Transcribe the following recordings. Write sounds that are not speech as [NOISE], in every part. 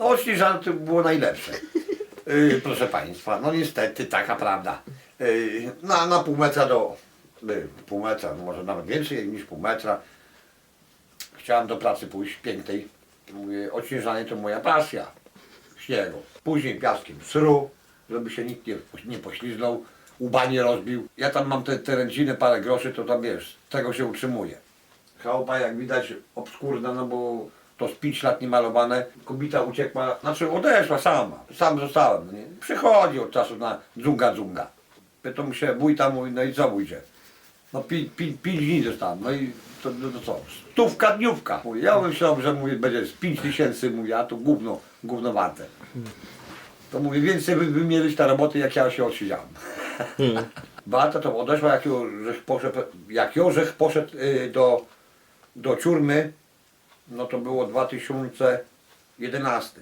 No odśnieżane to było najlepsze. Yy, proszę Państwa, no niestety taka prawda. Yy, na, na pół metra do, yy, pół metra, no może nawet więcej niż pół metra. Chciałem do pracy pójść pięknej. Mówię, odśnieżanie to moja pasja. Śniegu. Później piaskiem sru, żeby się nikt nie, nie pośliznął, łba nie rozbił. Ja tam mam te, te ręciny, parę groszy, to tam wiesz, tego się utrzymuję. Chałupa jak widać obskurna, no bo to z 5 lat niemalowane. Kobita uciekła, znaczy odeszła sama. Sam zostałem. Nie? Przychodzi od czasu na dzunga dzunga. Pytam się wójta, mówi, no i co wójcie? No pi, pi, pięć dni dostałem. No i to, no, to co? Stówka dniówka. Mówi, ja myślałem, że mówi, będzie z 5 tysięcy, mówi, a to gówno, gówno warte. To mówię, więcej by, by mieli ta roboty, jak ja się odsiedziałem. [LAUGHS] Beata to odeszła, jak Jorzech poszedł, jak Jorzech poszedł y, do, do ciurmy, no to było 2011.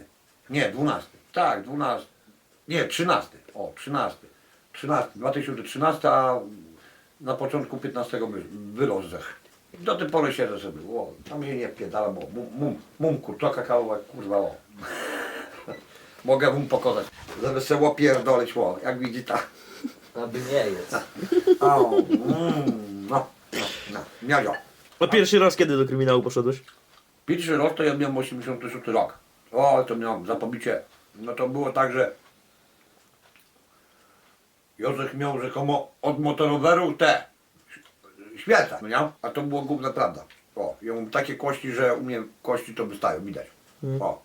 Nie, 12. Tak, 12. Nie, 13. O, 13. 13. 2013, a na początku 15 wy- wyrozdech. Do tej pory siedzę sobie. O, tam się nie wpierdala, bo mum, mum, mum kurczoka kurwa, o. [LAUGHS] Mogę wam pokazać. Żeby se łopierdolić, o, jak widzi ta. Aby nie jest. [LAUGHS] O, mm, no, no, no. A pierwszy raz kiedy do kryminału poszedłeś? Pierwszy rok to ja miałem 86 rok. O, to miałem zapobicie. No to było tak, że Józef miał rzekomo od motoroweru te świece, no nie? A to było główna prawda. O, ja mam takie kości, że u mnie kości to wystają, widać. O.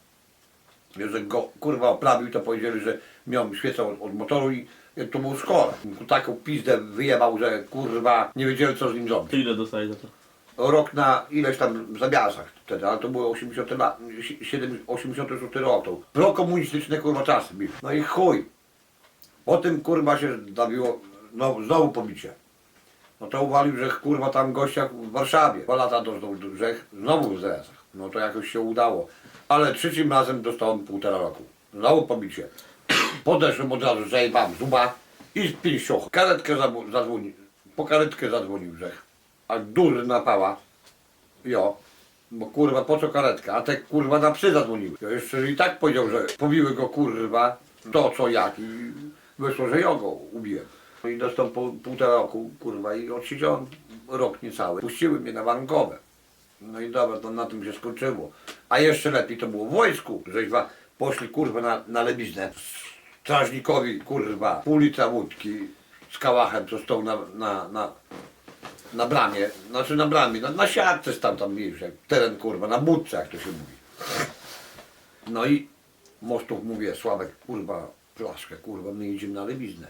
Józef go kurwa oprawił, to powiedzieli, że miał świecę od, od motoru i to był szkole. Taką pizdę wyjebał, że kurwa nie wiedzieli co z nim zrobić Ty ile dostałeś za to? Rok na ileś tam zabiasach wtedy, ale to były 80 lat, 7, 86 rok, prokomunistyczne kurwa czasy były. No i chuj. Potem kurwa się zabiło, no, znowu pobicie. No to uwalił, że kurwa tam gościa w Warszawie. Dwa lata dostał grzech, znowu w zabiasach. No to jakoś się udało. Ale trzecim razem dostałem półtora roku. Znowu pobicie. Podeszłem od razu, zajebałem zuba i z pięścią. Karetkę zadzwonił, po karetkę zadzwonił grzech. A durna pała. Jo. Bo kurwa, po co karetka? A te kurwa na psy zadzwoniły. Ja jeszcze i tak powiedział, że pobiły go kurwa to co jak i wyszło, że ja go ubiłem. No i dostał po, półtora roku kurwa i odsiedziałem rok niecały. Puściły mnie na warunkowe. No i dobra, to na tym się skończyło. A jeszcze lepiej to było w wojsku, żeśmy poszli kurwa na, na lebiznę. Strażnikowi kurwa pół litra wódki z kałachem, co stał na, na, na, na bramie, znaczy na bramie, na, na siatce tam tam jak teren kurwa, na budce jak to się mówi. No i mostów mówię, Sławek, kurwa, flaszkę, kurwa, my idziemy na lewiznę.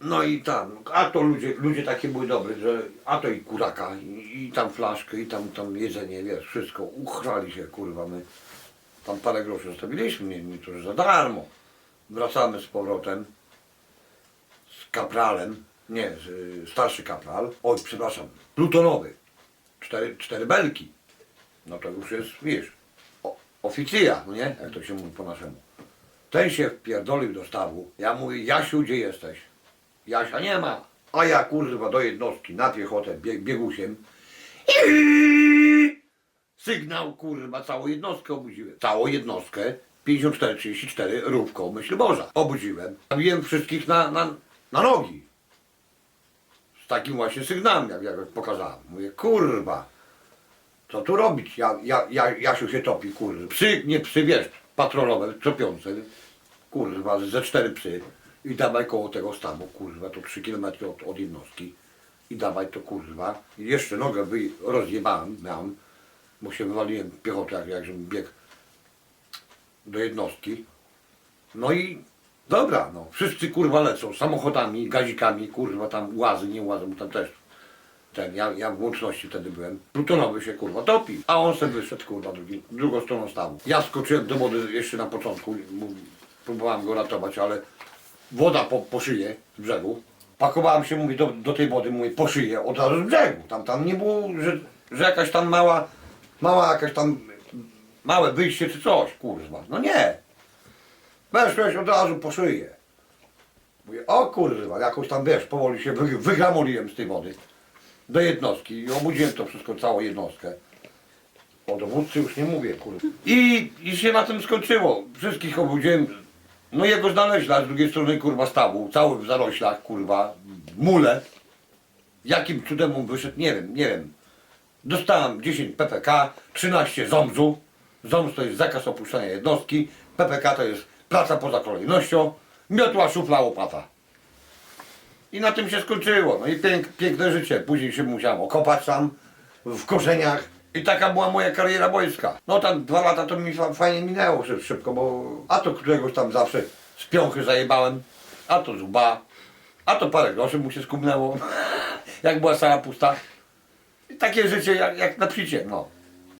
No i tam, a to ludzie, ludzie takie były dobre, że a to i kuraka, i, i tam flaszkę, i tam, tam jedzenie, wiesz, wszystko, uchrali się, kurwa, my tam parę groszy zostawiliśmy, nie, nie to, że za darmo. Wracamy z powrotem z kapralem, nie, starszy kapral, oj, przepraszam, plutonowy, cztery, cztery belki. No to już jest, wiesz, oficja, no nie, jak to się mówi po naszemu. Ten się wpierdolił do stawu, ja mówię, Jasiu, gdzie jesteś? Jasia nie ma. A ja kurwa do jednostki na piechotę bieg, biegusiem. Sygnał kurwa, całą jednostkę obudziłem. Całą jednostkę 54-34 rówką myśl Boża. Obudziłem. Zabiłem wszystkich na, na, na nogi. Takim właśnie sygnałem, jak, jak pokazałem. Mówię, kurwa, co tu robić? Ja, ja, ja, Jasiu się topi, kurwa. Psy, nie psy, wiesz, patrolowe, tropiące. Kurwa, ze cztery psy. I dawaj koło tego stawu, kurwa, to 3 km od, od jednostki. I dawaj to, kurwa. I jeszcze nogę wy, rozjebałem, miałem, bo się wywaliłem piechotę, jak, jak żebym biegł do jednostki. No i dobra, no. Wszyscy kurwa lecą samochodami, gazikami, kurwa tam łazy, nie łazy, bo tam też ten, ja, ja w łączności wtedy byłem. Plutonowy się kurwa topi, a on sobie wyszedł kurwa drugi, drugą stroną stawu. Ja skoczyłem do wody jeszcze na początku, próbowałem go ratować, ale woda po, po szyję z brzegu. Pakowałem się, mówię, do, do tej wody, mówię, po szyję, od razu z brzegu. Tam, tam nie było, że, że jakaś tam mała, mała jakaś tam, małe wyjście czy coś, kurwa. No nie. Weszłeś od razu po szyję. Mówię, o kurwa, jakoś tam, wiesz, powoli się wy, wygramuliłem z tej wody do jednostki i obudziłem to wszystko, całą jednostkę. O dowódcy już nie mówię, kurwa. I, I się na tym skończyło. Wszystkich obudziłem. No jego znaleźli, a z drugiej strony kurwa stawu, cały w zaroślach, kurwa, mule. Jakim cudem on wyszedł, nie wiem, nie wiem. Dostałem 10 PPK, 13 ZOMZ-u. ZOMZ to jest zakaz opuszczania jednostki, PPK to jest praca poza kolejnością, miotła, szufla, łopata. I na tym się skończyło. No i pięk, piękne życie. Później się musiałem okopać sam w korzeniach. I taka była moja kariera wojska. No tam dwa lata to mi fa- fajnie minęło szyb- szybko, bo a to któregoś tam zawsze z piąchy zajebałem, a to z a to parę groszy mu się skumnęło, [LAUGHS] jak była sala pusta. I takie życie jak, jak na psicie, no.